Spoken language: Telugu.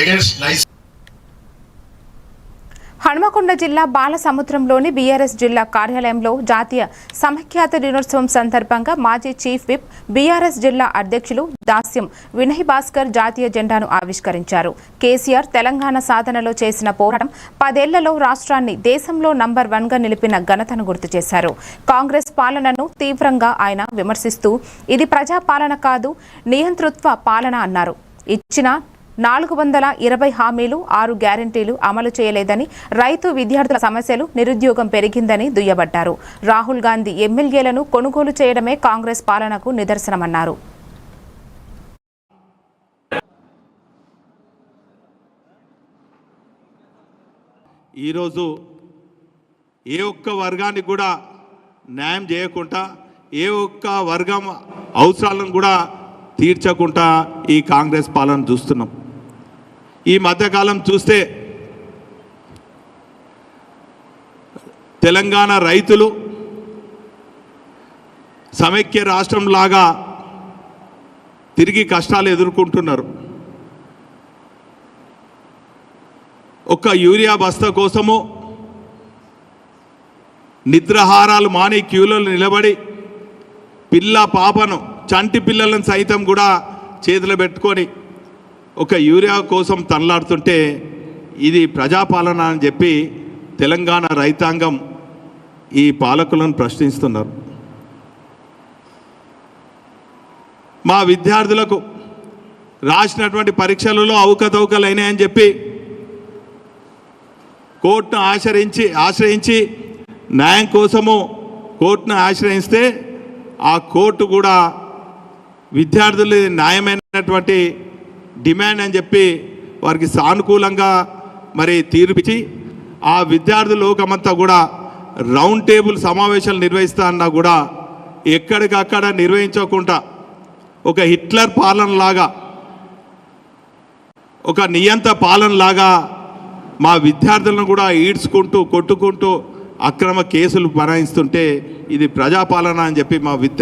against హనుమకొండ జిల్లా బాలసముద్రంలోని బీఆర్ఎస్ జిల్లా కార్యాలయంలో జాతీయ సమఖ్యాత దినోత్సవం సందర్భంగా మాజీ చీఫ్ విప్ బీఆర్ఎస్ జిల్లా అధ్యక్షులు దాస్యం వినయ్ భాస్కర్ జాతీయ జెండాను ఆవిష్కరించారు. కేసీఆర్ తెలంగాణ సాధనలో చేసిన పోరాటం పదేళ్ళలో రాష్ట్రాన్ని దేశంలో నంబర్ వన్గా నిలిపిన ఘనతను గుర్తు చేశారు. కాంగ్రెస్ పాలనను తీవ్రంగా ఆయన విమర్శిస్తూ ఇది ప్రజాపాలన కాదు నియంతృత్వ పాలన అన్నారు. ఇచ్చిన నాలుగు వందల ఇరవై హామీలు ఆరు గ్యారంటీలు అమలు చేయలేదని రైతు విద్యార్థుల సమస్యలు నిరుద్యోగం పెరిగిందని దుయ్యబట్టారు. రాహుల్ గాంధీ ఎమ్మెల్యేలను కొనుగోలు చేయడమే కాంగ్రెస్ పాలనకు నిదర్శనమన్నారు. ఈరోజు ఏ ఒక్క వర్గానికి కూడా న్యాయం చేయకుండా ఏ ఒక్క వర్గం అవసరాలను కూడా తీర్చకుండా ఈ కాంగ్రెస్ పాలన చూస్తున్నాం. ఈ మధ్యకాలం చూస్తే తెలంగాణ రైతులు సమైక్య రాష్ట్రంలాగా తిరిగి కష్టాలు ఎదుర్కొంటున్నారు. ఒక్క యూరియా బస్తా కోసము నిద్రహారాలు మాని క్యూలలో నిలబడి పిల్ల పాపను చంటి పిల్లలను సైతం కూడా చేతిలో పెట్టుకొని ఒక యూరియా కోసం తనలాడుతుంటే ఇది ప్రజాపాలన అని చెప్పి తెలంగాణ రైతాంగం ఈ పాలకులను ప్రశ్నిస్తున్నారు. మా విద్యార్థులకు రాసినటువంటి పరీక్షలలో అవకతవకలు అయినాయని చెప్పి కోర్టును ఆశ్రయించి ఆశ్రయించి న్యాయం కోసము కోర్టును ఆశ్రయిస్తే ఆ కోర్టు కూడా విద్యార్థులు న్యాయమైనటువంటి డిమాండ్ అని చెప్పి వారికి సానుకూలంగా మరి తీర్పిచ్చి ఆ విద్యార్థి లోకమంతా కూడా రౌండ్ టేబుల్ సమావేశాలు నిర్వహిస్తా అన్నా కూడా ఎక్కడికక్కడ నిర్వహించకుండా ఒక హిట్లర్ పాలనలాగా ఒక నియంత పాలనలాగా మా విద్యార్థులను కూడా ఈడ్చుకుంటూ కొట్టుకుంటూ అక్రమ కేసులు బనాయిస్తుంటే ఇది ప్రజాపాలన అని చెప్పి మా విద్య